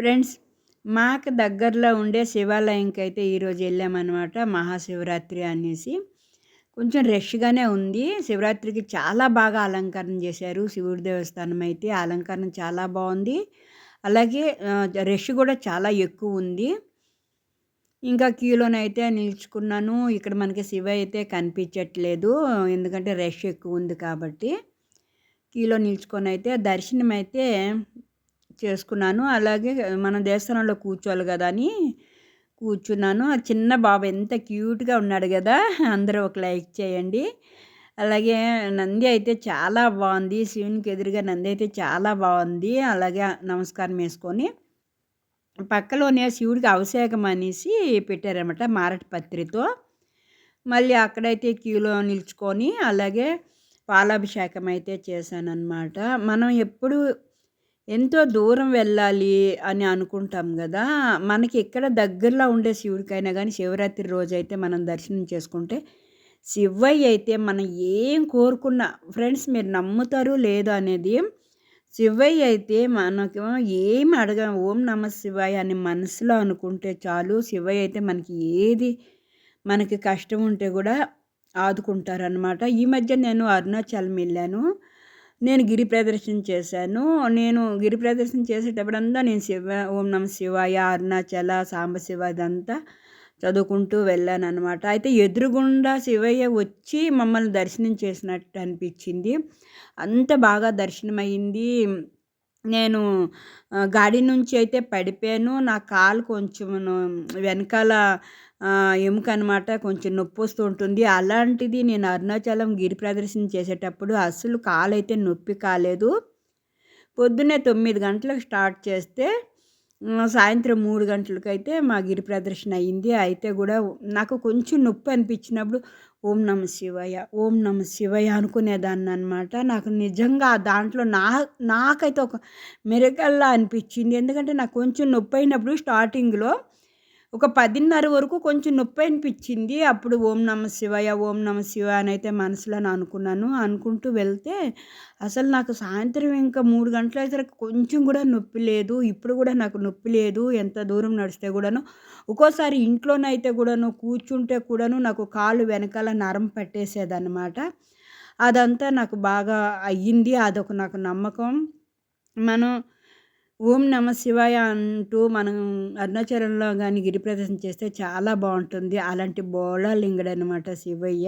Friends మాకు దగ్గరలో ఉండే శివాలయంకి అయితే ఈరోజు వెళ్ళామన్నమాట మహాశివరాత్రి అనేసి. కొంచెం రష్గానే ఉంది. శివరాత్రికి చాలా బాగా అలంకరణ చేశారు. శివుడి దేవస్థానం అయితే అలంకరణ చాలా బాగుంది. అలాగే రష్ కూడా చాలా ఎక్కువ ఉంది. ఇంకా క్యూలోనైతే నిల్చుకున్నాను. ఇక్కడ మనకి శివ అయితే కనిపించట్లేదు. ఎందుకంటే రష్ ఎక్కువ ఉంది కాబట్టి క్యూలో నిల్చుకొని అయితే దర్శనం అయితే చేసుకున్నాను. అలాగే మన దేవస్థానంలో కూర్చోవాలి కదా అని కూర్చున్నాను. ఆ చిన్న బాబు ఎంత క్యూట్గా ఉన్నాడు కదా అందరూ ఒక లైక్ చేయండి. అలాగే నంది అయితే చాలా బాగుంది. శివునికి ఎదురుగా నంది అయితే చాలా బాగుంది. అలాగే నమస్కారం వేసుకొని పక్కలోనే శివుడికి అభిషేకం అనేసి పెట్టారనమాట మారటి పత్రితో. మళ్ళీ అక్కడైతే క్యూలో నిల్చుకొని అలాగే పాలాభిషేకం అయితే చేశానన్నమాట. మనం ఎప్పుడు ఎంతో దూరం వెళ్ళాలి అని అనుకుంటాం కదా. మనకి ఎక్కడ దగ్గరలో ఉండే శివుడికైనా కానీ శివరాత్రి రోజు అయితే మనం దర్శనం చేసుకుంటే శివయ్య అయితే మనం ఏం కోరుకున్నా ఫ్రెండ్స్ మీరు నమ్ముతారు లేదు అనేది శివయ్య అయితే మనకు ఏం అడగ ఓం నమ శివాయ అని మనసులో అనుకుంటే చాలు. శివయ్య అయితే మనకి ఏది మనకి కష్టం ఉంటే కూడా ఆదుకుంటారనమాట ఈ మధ్య నేను అరుణాచలం వెళ్ళాను. నేను గిరి ప్రదర్శన చేశాను. నేను గిరి ప్రదర్శన చేసేటప్పుడంతా నేను శివ ఓం నమ శివాయ అరుణాచల సాంబశివ ఇదంతా చదువుకుంటూ వెళ్ళాను అనమాట అయితే ఎదురుగుండా శివయ్య వచ్చి మమ్మల్ని దర్శనం చేసినట్టు అనిపించింది. అంత బాగా దర్శనమైంది నేను గాడి నుంచి అయితే పడిపోయాను. నా కాలు కొంచెం వెనకాల ఎముక అనమాట కొంచెం నొప్పి వస్తూ ఉంటుంది. అలాంటిది నేను అరుణాచలం గిరి ప్రదర్శన చేసేటప్పుడు అస్సలు కాలైతే నొప్పి కాలేదు. పొద్దున్నే తొమ్మిది గంటలకు స్టార్ట్ చేస్తే సాయంత్రం మూడు గంటలకైతే మా గిరి ప్రదర్శన అయింది అయితే కూడా నాకు కొంచెం నొప్పి అనిపించినప్పుడు ఓం నమ శివయ్య ఓం నమ శివయ్య అనుకునేదాన్ని అనమాట నాకు నిజంగా దాంట్లో నా నాకైతే ఒక మెరకల్లా అనిపించింది. ఎందుకంటే నాకు కొంచెం నొప్పి అయినప్పుడు స్టార్టింగ్లో ఒక పదిన్నర వరకు కొంచెం నొప్పి అనిపించింది. అప్పుడు ఓం నమ శివయ ఓం నమ శివ అని అయితే మనసులో అనుకున్నాను. అనుకుంటూ వెళ్తే అసలు నాకు సాయంత్రం ఇంకా మూడు గంటల సరికి కొంచెం కూడా నొప్పి లేదు. ఇప్పుడు కూడా నాకు నొప్పి లేదు. ఎంత దూరం నడిస్తే కూడాను. ఒక్కోసారి ఇంట్లోనైతే కూడాను కూర్చుంటే కూడాను నాకు కాళ్ళు వెనకాల నరం పట్టేసేదన్నమాట. అదంతా నాకు బాగా అయ్యింది. అదొక నాకు నమ్మకం. మనం ఓం నమ శివాయ అంటూ మనం అరుణాచలంలో కానీ గిరి ప్రదర్శన చేస్తే చాలా బాగుంటుంది. అలాంటి బోళాలింగుడు అనమాట శివయ్య.